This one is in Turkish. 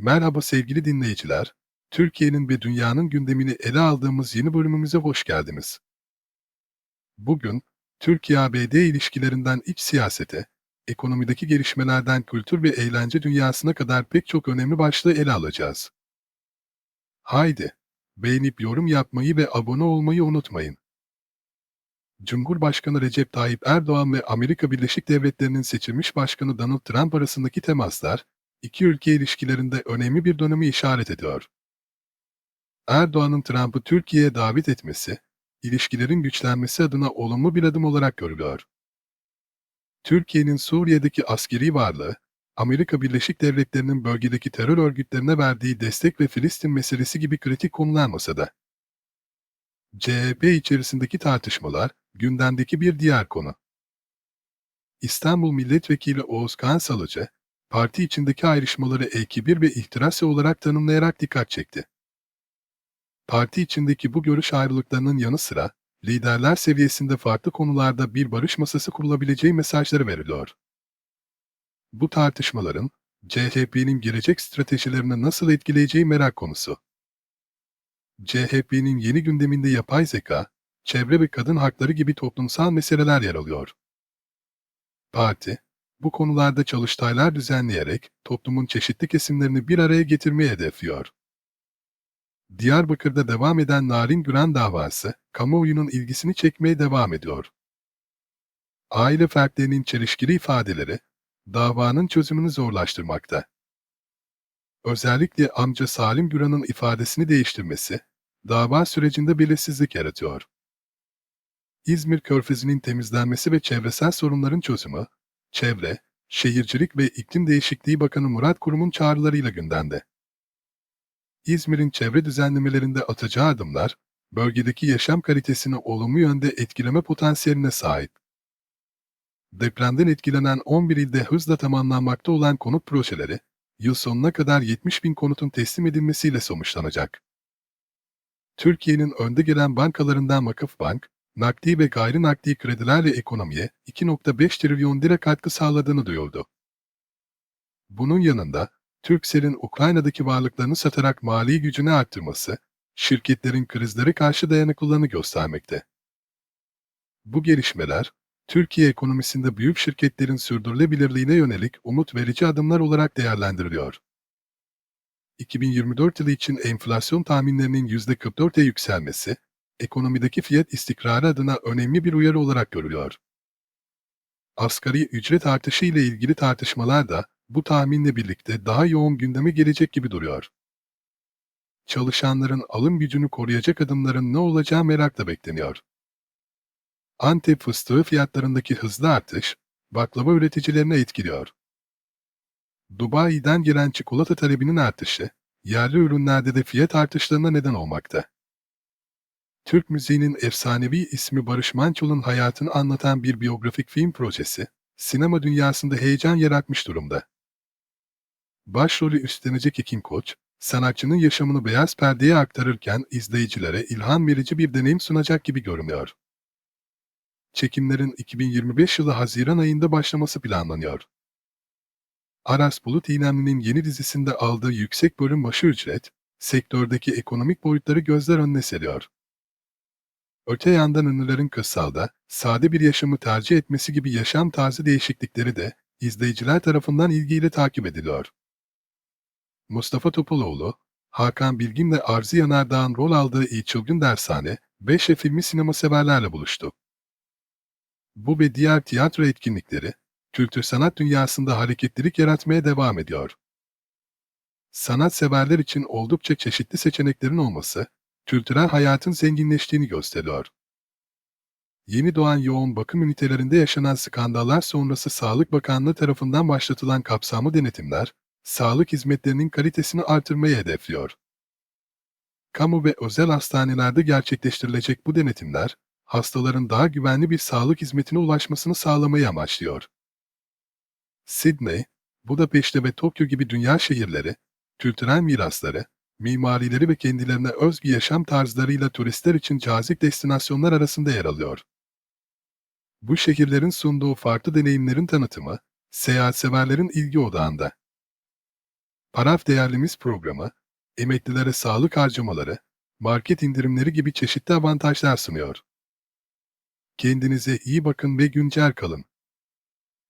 Merhaba sevgili dinleyiciler. Türkiye'nin ve dünyanın gündemini ele aldığımız yeni bölümümüze hoş geldiniz. Bugün, Türkiye-ABD ilişkilerinden iç siyasete, ekonomideki gelişmelerden kültür ve eğlence dünyasına kadar pek çok önemli başlığı ele alacağız. Haydi, beğenip yorum yapmayı ve abone olmayı unutmayın. Cumhurbaşkanı Recep Tayyip Erdoğan ve Amerika Birleşik Devletleri'nin seçilmiş başkanı Donald Trump arasındaki temaslar, iki ülke ilişkilerinde önemli bir dönemi işaret ediyor. Erdoğan'ın Trump'ı Türkiye'ye davet etmesi, ilişkilerin güçlenmesi adına olumlu bir adım olarak görülüyor. Türkiye'nin Suriye'deki askeri varlığı, Amerika Birleşik Devletleri'nin bölgedeki terör örgütlerine verdiği destek ve Filistin meselesi gibi kritik konular masada. CHP içerisindeki tartışmalar, gündemdeki bir diğer konu. İstanbul Milletvekili Oğuz Kansalıcı, parti içindeki ayrışmaları ekibir ve ihtirasya olarak tanımlayarak dikkat çekti. Parti içindeki bu görüş ayrılıklarının yanı sıra, liderler seviyesinde farklı konularda bir barış masası kurulabileceği mesajları veriliyor. Bu tartışmaların, CHP'nin gelecek stratejilerini nasıl etkileyeceği merak konusu. CHP'nin yeni gündeminde yapay zeka, çevre ve kadın hakları gibi toplumsal meseleler yer alıyor. Parti, bu konularda çalıştaylar düzenleyerek toplumun çeşitli kesimlerini bir araya getirmeyi hedefliyor. Diyarbakır'da devam eden Narin Güren davası, kamuoyunun ilgisini çekmeye devam ediyor. Aile fertlerinin çelişkili ifadeleri, davanın çözümünü zorlaştırmakta. Özellikle amca Salim Güran'ın ifadesini değiştirmesi, dava sürecinde belirsizlik yaratıyor. İzmir Körfezi'nin temizlenmesi ve çevresel sorunların çözümü, Çevre, Şehircilik ve İklim Değişikliği Bakanı Murat Kurum'un çağrılarıyla gündemde. İzmir'in çevre düzenlemelerinde atacağı adımlar, bölgedeki yaşam kalitesini olumlu yönde etkileme potansiyeline sahip. Depremden etkilenen 11 ilde hızla tamamlanmakta olan konut projeleri, yıl sonuna kadar 70 bin konutun teslim edilmesiyle sonuçlanacak. Türkiye'nin önde gelen bankalarından Vakıfbank, nakdi ve gayri nakdi kredilerle ekonomiye 2.5 trilyon lira katkı sağladığını duyurdu. Bunun yanında, Türkcell'in Ukrayna'daki varlıklarını satarak mali gücünü arttırması, şirketlerin krizlere karşı dayanıklılığını göstermekte. Bu gelişmeler, Türkiye ekonomisinde büyük şirketlerin sürdürülebilirliğine yönelik umut verici adımlar olarak değerlendiriliyor. 2024 yılı için enflasyon tahminlerinin %44'e yükselmesi, ekonomideki fiyat istikrarı adına önemli bir uyarı olarak görülüyor. Asgari ücret artışı ile ilgili tartışmalar da bu tahminle birlikte daha yoğun gündeme gelecek gibi duruyor. Çalışanların alım gücünü koruyacak adımların ne olacağı merakla bekleniyor. Antep fıstığı fiyatlarındaki hızlı artış, baklava üreticilerine etkiliyor. Dubai'den gelen çikolata talebinin artışı, yerli ürünlerde de fiyat artışlarına neden olmakta. Türk müziğinin efsanevi ismi Barış Manço'nun hayatını anlatan bir biyografik film projesi, sinema dünyasında heyecan yaratmış durumda. Başrolü üstlenecek Ekin Koç, sanatçının yaşamını beyaz perdeye aktarırken izleyicilere ilham verici bir deneyim sunacak gibi görünüyor. Çekimlerin 2025 yılı Haziran ayında başlaması planlanıyor. Aras Bulut İynemli'nin yeni dizisinde aldığı yüksek bölüm başı ücret, sektördeki ekonomik boyutları gözler önüne seriyor. Öte yandan ünlülerin kırsalda, sade bir yaşamı tercih etmesi gibi yaşam tarzı değişiklikleri de izleyiciler tarafından ilgiyle takip ediliyor. Mustafa Topaloğlu, Hakan Bilgin ve Arzu Yanardağ'ın rol aldığı İyi Çılgın Dershane, 5 filmi sinema severlerle buluştu. Bu ve diğer tiyatro etkinlikleri, kültür sanat dünyasında hareketlilik yaratmaya devam ediyor. Sanat severler için oldukça çeşitli seçeneklerin olması, kültürel hayatın zenginleştiğini gösteriyor. Yeni doğan yoğun bakım ünitelerinde yaşanan skandallar sonrası Sağlık Bakanlığı tarafından başlatılan kapsamlı denetimler, sağlık hizmetlerinin kalitesini artırmayı hedefliyor. Kamu ve özel hastanelerde gerçekleştirilecek bu denetimler, hastaların daha güvenli bir sağlık hizmetine ulaşmasını sağlamayı amaçlıyor. Sydney, Budapeşte ve Tokyo gibi dünya şehirleri, kültürel mirasları, mimarileri ve kendilerine özgü yaşam tarzlarıyla turistler için cazip destinasyonlar arasında yer alıyor. Bu şehirlerin sunduğu farklı deneyimlerin tanıtımı, seyahatseverlerin ilgi odağında. Paraf Değerlimiz programı, emeklilere sağlık harcamaları, market indirimleri gibi çeşitli avantajlar sunuyor. Kendinize iyi bakın ve güncel kalın.